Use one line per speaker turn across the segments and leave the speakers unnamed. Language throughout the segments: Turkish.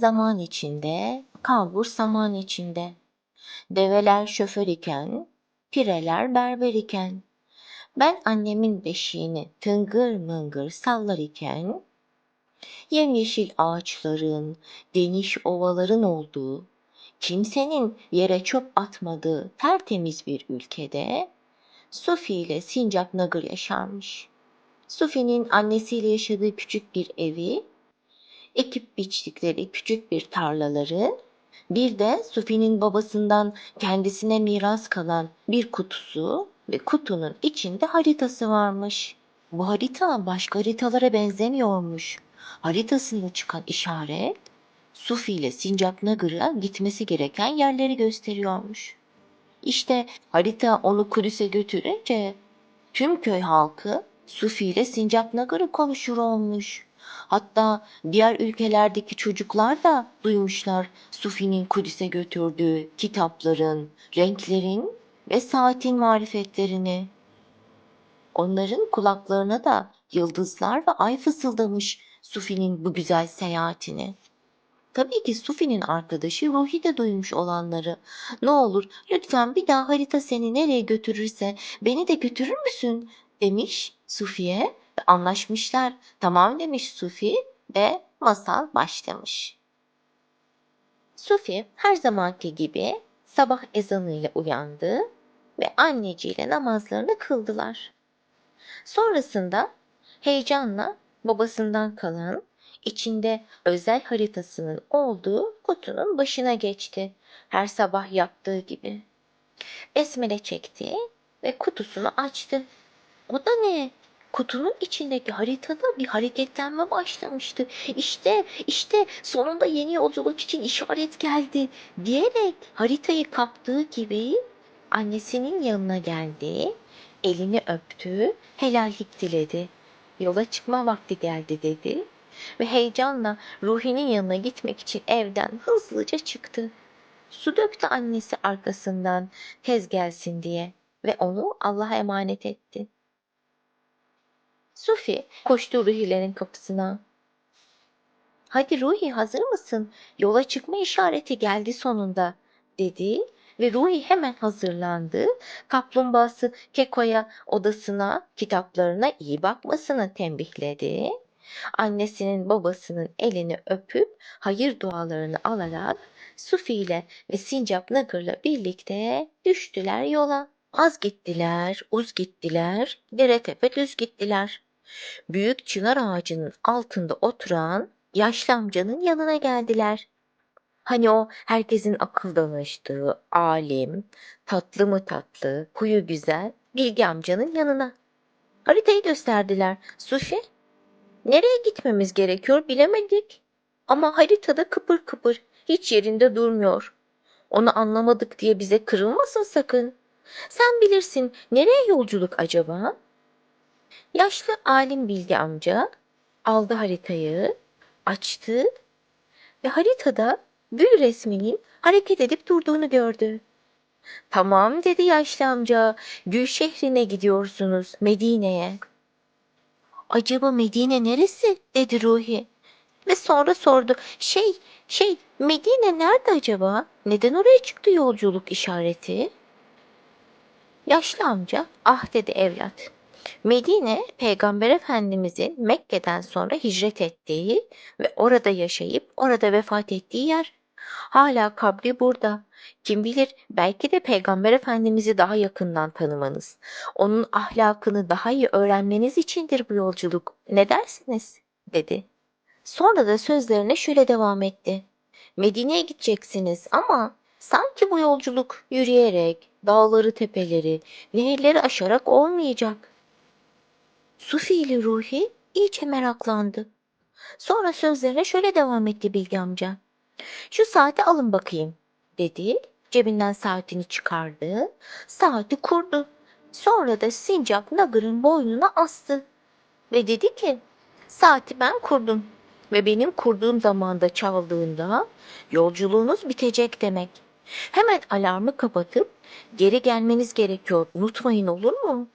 zaman içinde, kalbur saman içinde. Develer şoför iken, pireler berber iken. Ben annemin beşiğini tıngır mıngır sallar iken, yemyeşil ağaçların, geniş ovaların olduğu, kimsenin yere çöp atmadığı tertemiz bir ülkede Sufi ile Sincap Nagır yaşarmış. Sufi'nin annesiyle yaşadığı küçük bir evi, ekip biçtikleri küçük bir tarlaları, bir de Sufi'nin babasından kendisine miras kalan bir kutusu ve kutunun içinde haritası varmış. Bu harita başka haritalara benzemiyormuş. Haritasında çıkan işaret Sufi ile Sincap Nagır'a gitmesi gereken yerleri gösteriyormuş. İşte harita onu Kudüs'e götürünce tüm köy halkı Sufi ile Sincap Nagır'ı konuşur olmuş. Hatta diğer ülkelerdeki çocuklar da duymuşlar Sufi'nin Kudüs'e götürdüğü kitapların, renklerin ve saatin marifetlerini. Onların kulaklarına da yıldızlar ve ay fısıldamış Sufi'nin bu güzel seyahatini. Tabii ki Sufi'nin arkadaşı Ruhi de duymuş olanları. Ne olur lütfen bir daha harita seni nereye götürürse beni de götürür müsün? demiş Sufi'ye anlaşmışlar. Tamam demiş Sufi ve masal başlamış. Sufi her zamanki gibi sabah ezanıyla uyandı ve anneciyle namazlarını kıldılar. Sonrasında heyecanla babasından kalan içinde özel haritasının olduğu kutunun başına geçti. Her sabah yaptığı gibi. Besmele çekti ve kutusunu açtı. O da ne? Kutunun içindeki haritada bir hareketlenme başlamıştı. İşte, işte sonunda yeni yolculuk için işaret geldi diyerek haritayı kaptığı gibi annesinin yanına geldi, elini öptü, helallik diledi. Yola çıkma vakti geldi dedi ve heyecanla Ruhi'nin yanına gitmek için evden hızlıca çıktı. Su döktü annesi arkasından tez gelsin diye ve onu Allah'a emanet etti. Sufi koştu Ruhilerin kapısına. Hadi Ruhi hazır mısın? Yola çıkma işareti geldi sonunda dedi ve Ruhi hemen hazırlandı. Kaplumbağası Keko'ya odasına, kitaplarına iyi bakmasını tembihledi. Annesinin babasının elini öpüp hayır dualarını alarak Sufi ile ve Sincap Nagır'la birlikte düştüler yola. Az gittiler, uz gittiler, dere tepe düz gittiler. Büyük çınar ağacının altında oturan yaşlı amcanın yanına geldiler. Hani o herkesin akıl danıştığı alim, tatlı mı tatlı, huyu güzel Bilge amcanın yanına. Haritayı gösterdiler. Sufi, nereye gitmemiz gerekiyor bilemedik. Ama haritada kıpır kıpır, hiç yerinde durmuyor. Onu anlamadık diye bize kırılmasın sakın. Sen bilirsin, nereye yolculuk acaba? Yaşlı alim Bilge amca aldı haritayı, açtı ve haritada gül resminin hareket edip durduğunu gördü. Tamam dedi yaşlı amca. Gül şehrine gidiyorsunuz, Medine'ye. Acaba Medine neresi? dedi Ruhi. Ve sonra sordu. Şey, şey, Medine nerede acaba? Neden oraya çıktı yolculuk işareti? Yaşlı amca, ah dedi evlat. Medine, Peygamber Efendimizin Mekke'den sonra hicret ettiği ve orada yaşayıp orada vefat ettiği yer. Hala kabri burada. Kim bilir belki de Peygamber Efendimiz'i daha yakından tanımanız, onun ahlakını daha iyi öğrenmeniz içindir bu yolculuk. Ne dersiniz? dedi. Sonra da sözlerine şöyle devam etti. Medine'ye gideceksiniz ama sanki bu yolculuk yürüyerek, dağları, tepeleri, nehirleri aşarak olmayacak. Sufi ile Ruhi iyice meraklandı. Sonra sözlerine şöyle devam etti Bilge amca. Şu saati alın bakayım dedi. Cebinden saatini çıkardı. Saati kurdu. Sonra da sincap Nagır'ın boynuna astı. Ve dedi ki saati ben kurdum. Ve benim kurduğum zamanda çaldığında yolculuğunuz bitecek demek. Hemen alarmı kapatıp geri gelmeniz gerekiyor. Unutmayın olur mu?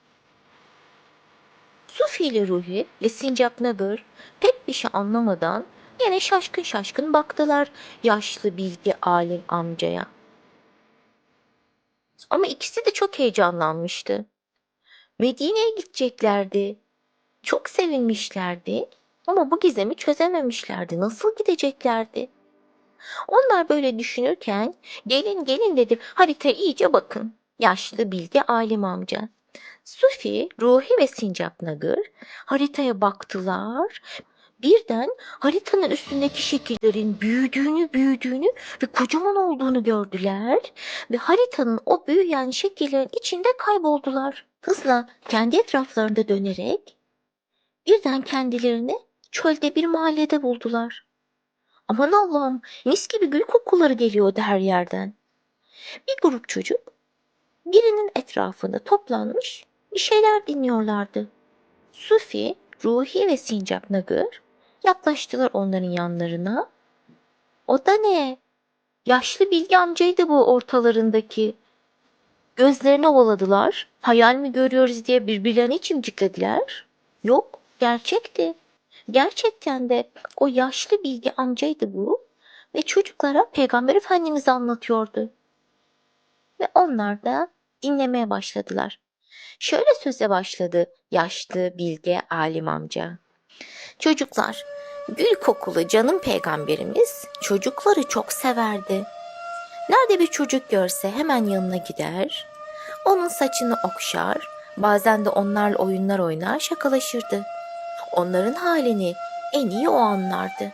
Sufi ile Ruhi ve Sincap Nagır pek bir şey anlamadan Yine şaşkın şaşkın baktılar yaşlı bilgi alim amcaya. Ama ikisi de çok heyecanlanmıştı. Medine'ye gideceklerdi. Çok sevinmişlerdi ama bu gizemi çözememişlerdi. Nasıl gideceklerdi? Onlar böyle düşünürken gelin gelin dedim haritaya iyice bakın. Yaşlı bilgi alim amca. Sufi, Ruhi ve Sincap Nagır haritaya baktılar. Birden haritanın üstündeki şekillerin büyüdüğünü büyüdüğünü ve kocaman olduğunu gördüler. Ve haritanın o büyüyen şekillerin içinde kayboldular. Hızla kendi etraflarında dönerek birden kendilerini çölde bir mahallede buldular. Aman Allah'ım mis gibi gül kokuları geliyordu her yerden. Bir grup çocuk birinin etrafında toplanmış bir şeyler dinliyorlardı. Sufi, Ruhi ve Sincap Nagır yaklaştılar onların yanlarına. O da ne? Yaşlı bilgi amcaydı bu ortalarındaki. Gözlerini ovaladılar. Hayal mi görüyoruz diye birbirlerini çimciklediler. Yok, gerçekti. Gerçekten de o yaşlı bilgi amcaydı bu ve çocuklara Peygamber Efendimiz'i anlatıyordu. Ve onlar da dinlemeye başladılar. Şöyle söze başladı yaşlı bilge alim amca. Çocuklar, gül kokulu canım peygamberimiz çocukları çok severdi. Nerede bir çocuk görse hemen yanına gider, onun saçını okşar, bazen de onlarla oyunlar oynar, şakalaşırdı. Onların halini en iyi o anlardı.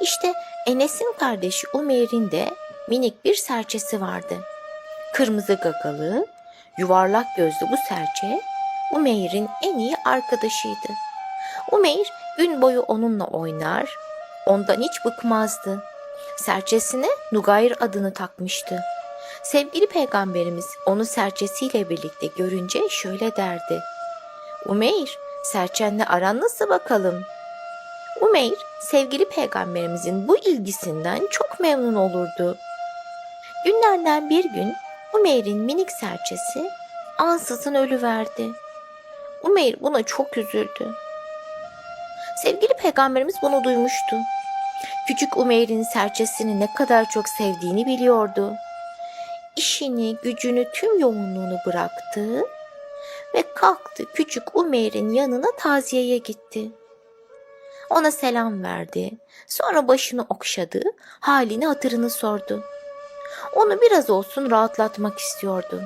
İşte Enes'in kardeşi Umeyr'in de minik bir serçesi vardı. Kırmızı gagalı, yuvarlak gözlü bu serçe Umeyr'in en iyi arkadaşıydı. Umeyr gün boyu onunla oynar, ondan hiç bıkmazdı. Serçesine Nugayr adını takmıştı. Sevgili peygamberimiz onu serçesiyle birlikte görünce şöyle derdi. Umeyr, serçenle aran nasıl bakalım? Umeyr, sevgili peygamberimizin bu ilgisinden çok memnun olurdu. Günlerden bir gün Umeyr'in minik serçesi ansızın ölüverdi. Umeyr buna çok üzüldü. Sevgili peygamberimiz bunu duymuştu. Küçük Umeyr'in serçesini ne kadar çok sevdiğini biliyordu. İşini, gücünü, tüm yoğunluğunu bıraktı ve kalktı küçük Umeyr'in yanına taziyeye gitti. Ona selam verdi. Sonra başını okşadı, halini hatırını sordu. Onu biraz olsun rahatlatmak istiyordu.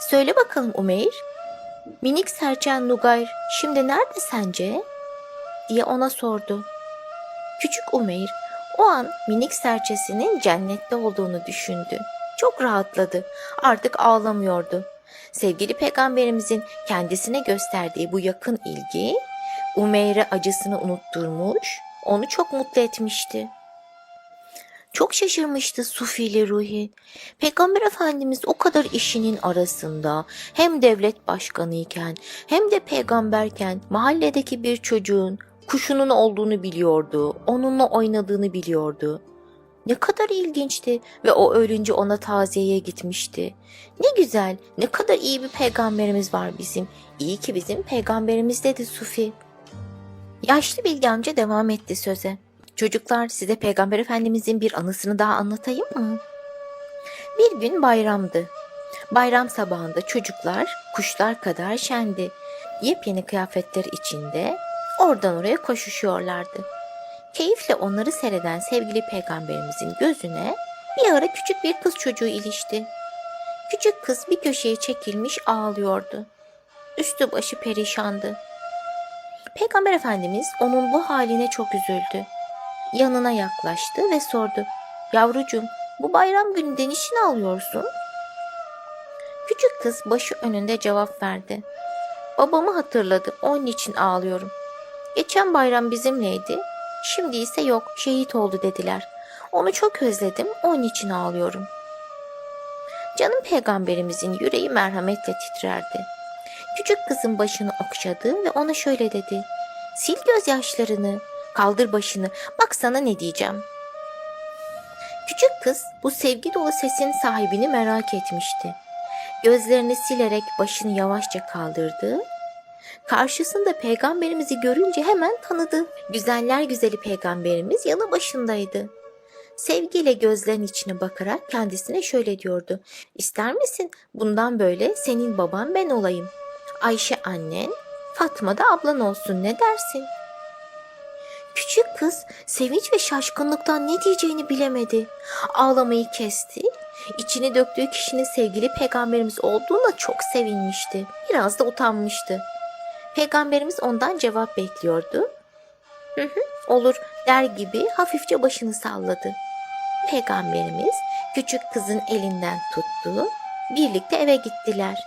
Söyle bakalım Umeyr, minik serçen Nugayr şimdi nerede sence? diye ona sordu. Küçük Umeyr o an minik serçesinin cennette olduğunu düşündü. Çok rahatladı. Artık ağlamıyordu. Sevgili peygamberimizin kendisine gösterdiği bu yakın ilgi Umeyr'e acısını unutturmuş, onu çok mutlu etmişti. Çok şaşırmıştı Sufili Ruhi. Peygamber Efendimiz o kadar işinin arasında hem devlet başkanı iken hem de peygamberken mahalledeki bir çocuğun kuşunun olduğunu biliyordu, onunla oynadığını biliyordu. Ne kadar ilginçti ve o ölünce ona taziyeye gitmişti. Ne güzel, ne kadar iyi bir peygamberimiz var bizim. İyi ki bizim peygamberimiz dedi Sufi. Yaşlı bilgi amca devam etti söze. Çocuklar size peygamber efendimizin bir anısını daha anlatayım mı? Bir gün bayramdı. Bayram sabahında çocuklar kuşlar kadar şendi. Yepyeni kıyafetler içinde oradan oraya koşuşuyorlardı. Keyifle onları seyreden sevgili peygamberimizin gözüne bir ara küçük bir kız çocuğu ilişti. Küçük kız bir köşeye çekilmiş ağlıyordu. Üstü başı perişandı. Peygamber Efendimiz onun bu haline çok üzüldü. Yanına yaklaştı ve sordu. Yavrucuğum bu bayram gününde niçin ağlıyorsun? Küçük kız başı önünde cevap verdi. Babamı hatırladım onun için ağlıyorum. Geçen bayram bizimleydi. Şimdi ise yok şehit oldu dediler. Onu çok özledim onun için ağlıyorum. Canım peygamberimizin yüreği merhametle titrerdi. Küçük kızın başını okşadı ve ona şöyle dedi. Sil gözyaşlarını, kaldır başını, bak sana ne diyeceğim. Küçük kız bu sevgi dolu sesin sahibini merak etmişti. Gözlerini silerek başını yavaşça kaldırdı Karşısında peygamberimizi görünce hemen tanıdı. Güzeller güzeli peygamberimiz yanı başındaydı. Sevgiyle gözlerinin içine bakarak kendisine şöyle diyordu. İster misin bundan böyle senin baban ben olayım. Ayşe annen, Fatma da ablan olsun ne dersin? Küçük kız sevinç ve şaşkınlıktan ne diyeceğini bilemedi. Ağlamayı kesti. İçini döktüğü kişinin sevgili peygamberimiz olduğuna çok sevinmişti. Biraz da utanmıştı. Peygamberimiz ondan cevap bekliyordu. Hı hı, olur der gibi hafifçe başını salladı. Peygamberimiz küçük kızın elinden tuttu. Birlikte eve gittiler.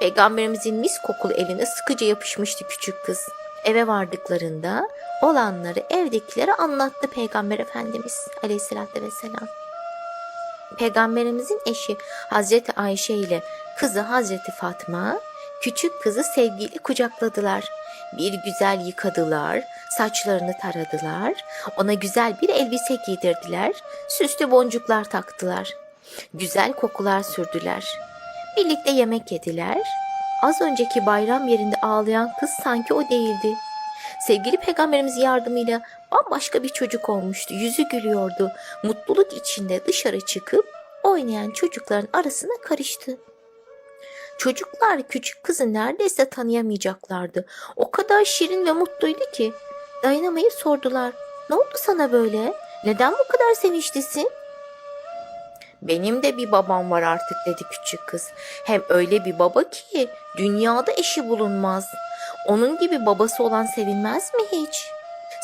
Peygamberimizin mis kokulu eline sıkıca yapışmıştı küçük kız. Eve vardıklarında olanları evdekilere anlattı Peygamber Efendimiz aleyhissalatü vesselam. Peygamberimizin eşi Hazreti Ayşe ile kızı Hazreti Fatma küçük kızı sevgiyle kucakladılar. Bir güzel yıkadılar, saçlarını taradılar, ona güzel bir elbise giydirdiler, süslü boncuklar taktılar. Güzel kokular sürdüler. Birlikte yemek yediler. Az önceki bayram yerinde ağlayan kız sanki o değildi. Sevgili peygamberimiz yardımıyla bambaşka bir çocuk olmuştu. Yüzü gülüyordu. Mutluluk içinde dışarı çıkıp oynayan çocukların arasına karıştı. Çocuklar küçük kızı neredeyse tanıyamayacaklardı. O kadar şirin ve mutluydu ki dayanamayıp sordular. Ne oldu sana böyle? Neden bu kadar sevinçlisin? Benim de bir babam var artık dedi küçük kız. Hem öyle bir baba ki dünyada eşi bulunmaz. Onun gibi babası olan sevilmez mi hiç?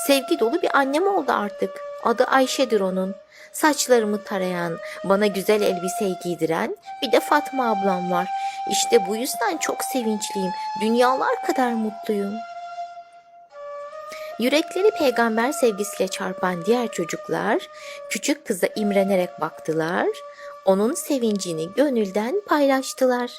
Sevgi dolu bir annem oldu artık. Adı Ayşe'dir onun. Saçlarımı tarayan, bana güzel elbiseyi giydiren bir de Fatma ablam var. İşte bu yüzden çok sevinçliyim. Dünyalar kadar mutluyum. Yürekleri peygamber sevgisiyle çarpan diğer çocuklar küçük kıza imrenerek baktılar. Onun sevincini gönülden paylaştılar.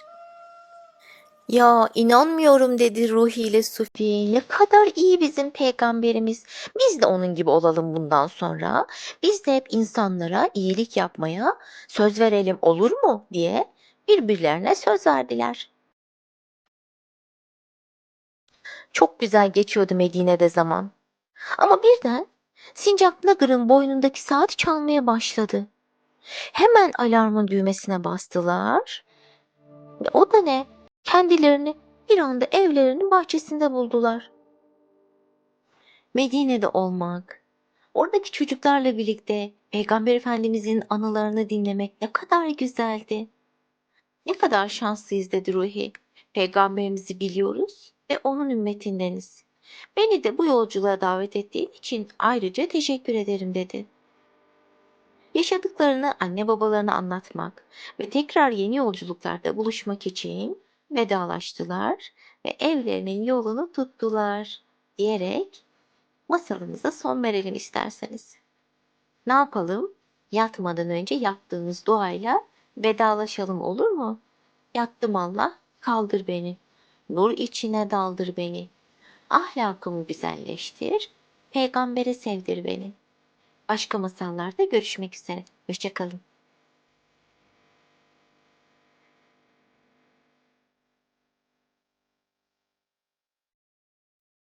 Ya inanmıyorum dedi Ruhi ile Sufi. Ne kadar iyi bizim peygamberimiz. Biz de onun gibi olalım bundan sonra. Biz de hep insanlara iyilik yapmaya söz verelim olur mu diye birbirlerine söz verdiler. Çok güzel geçiyordu Medine'de zaman. Ama birden Sincap Nagır'ın boynundaki saat çalmaya başladı. Hemen alarmın düğmesine bastılar. O da ne? Kendilerini bir anda evlerinin bahçesinde buldular. Medine'de olmak, oradaki çocuklarla birlikte Peygamber Efendimizin anılarını dinlemek ne kadar güzeldi. Ne kadar şanslıyız dedi Ruhi. Peygamberimizi biliyoruz ve onun ümmetindeniz. Beni de bu yolculuğa davet ettiğin için ayrıca teşekkür ederim dedi. Yaşadıklarını anne babalarına anlatmak ve tekrar yeni yolculuklarda buluşmak için vedalaştılar ve evlerinin yolunu tuttular diyerek masalımıza son verelim isterseniz. Ne yapalım? Yatmadan önce yaptığımız duayla vedalaşalım olur mu? Yattım Allah, kaldır beni. Nur içine daldır beni. Ahlakımı güzelleştir. Peygambere sevdir beni. Başka masallarda görüşmek üzere. Hoşçakalın.